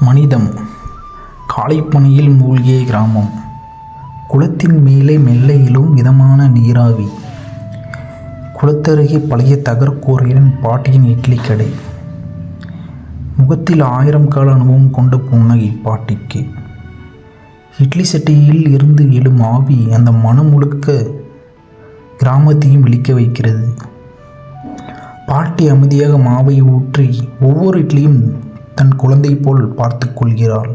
மனிதம் காலைப்பனியில் மூழ்கிய கிராமம். குளத்தின் மேலே மெல்ல மிதமான நீராவி. குளத்தருகே பழைய தகரக்கூரையுடன் பாட்டியின் இட்லி கடை. முகத்தில் ஆயிரம் கால அனுபவம் கொண்ட புன்னகை பாட்டிக்கு இட்லி சட்டியில் இருந்து எழும் ஆவி அந்த மனம் முழுக்க கிராமத்தையும் விழிக்க வைக்கிறது. பாட்டி அமைதியாக மாவை ஊற்றி ஒவ்வொரு இட்லியும் தன் குழந்தை போல் பார்த்து கொள்கிறாள்.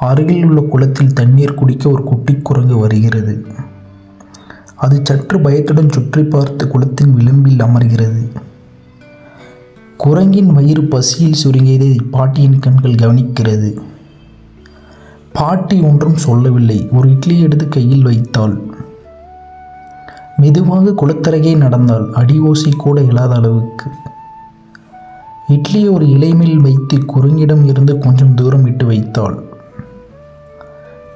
அருகில் உள்ள குளத்தில் தண்ணீர் குடிக்க ஒரு குட்டி குரங்கு வருகிறது. அது சற்று பயத்துடன் சுற்றி பார்த்து குளத்தின் விளிம்பில் அமர்கிறது. குரங்கின் வயிறு பசியில் சுருங்கியதை பாட்டியின் கண்கள் கவனிக்கிறது. பாட்டி ஒன்றும் சொல்லவில்லை. ஒரு இட்லி எடுத்து கையில் வைத்தாள். மெதுவாக குளத்தருகே நடந்தாள். அடி ஓசை கூட இல்லாத அளவுக்கு. இட்லியை ஒரு இலைமேல் வைத்து குரங்கிடம் இருந்து கொஞ்சம் தூரம் விட்டு வைத்தாள்.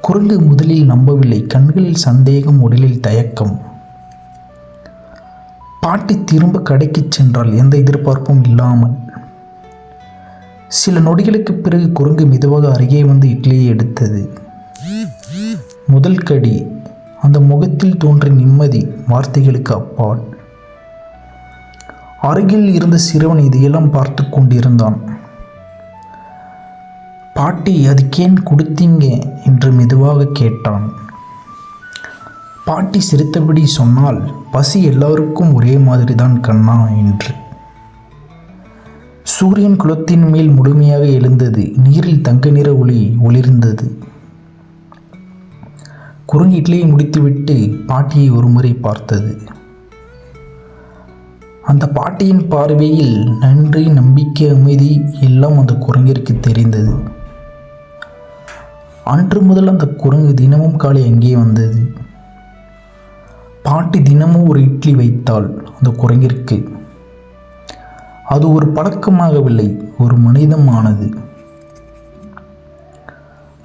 குரங்கு முதலில் நம்பவில்லை. கண்களில் சந்தேகம் உடலில் தயக்கம். பாட்டி திரும்ப கடைக்கு சென்றால் எந்த எதிர்பார்ப்பும் இல்லாமல். சில நொடிகளுக்கு பிறகு குரங்கு மெதுவாக அருகே வந்து இட்லியை எடுத்தது. முதல் கடி. அந்த முகத்தில் தோன்றிய நிம்மதி வார்த்தைகளுக்கு அப்பால். அருகில் இருந்த சிறுவன் இதையெல்லாம் பார்த்து கொண்டிருந்தான். பாட்டி அதுக்கேன் கொடுத்தீங்க? என்று மெதுவாக கேட்டான். பாட்டி சிரித்தபடி சொன்னால் பசி எல்லாருக்கும் ஒரே மாதிரி தான் கண்ணா என்று. சூரியன் குளத்தின் மேல் முழுமையாக எழுந்தது. நீரில் தங்க நிற ஒளி ஒளிர்ந்தது. குரங்கு இட்லியை முடித்துவிட்டு பாட்டியை ஒருமுறை பார்த்தது. அந்த பாட்டியின் பார்வையில் நன்றி நம்பிக்கை அமைதி எல்லாம் அந்த குரங்கிற்கு தெரிந்தது. அன்று முதல் அந்த குரங்கு தினமும் காலை அங்கே வந்தது. பாட்டி தினமும் ஒரு இட்லி வைத்தாள் அந்த குரங்கிற்கு. அது ஒரு பழக்கமாகவில்லை ஒரு மனிதமானது.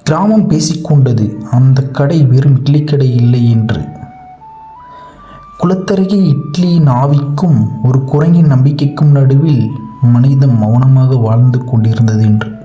கிராமம் பேசிக்கொண்டது அந்த கடை வெறும் இட்லி கடை இல்லை என்று. குளத்தருகே இட்லியின் ஆவிக்கும் ஒரு குரங்கின் நம்பிக்கைக்கும் நடுவில் மனிதம் மௌனமாக வாழ்ந்து கொண்டிருந்தது என்று.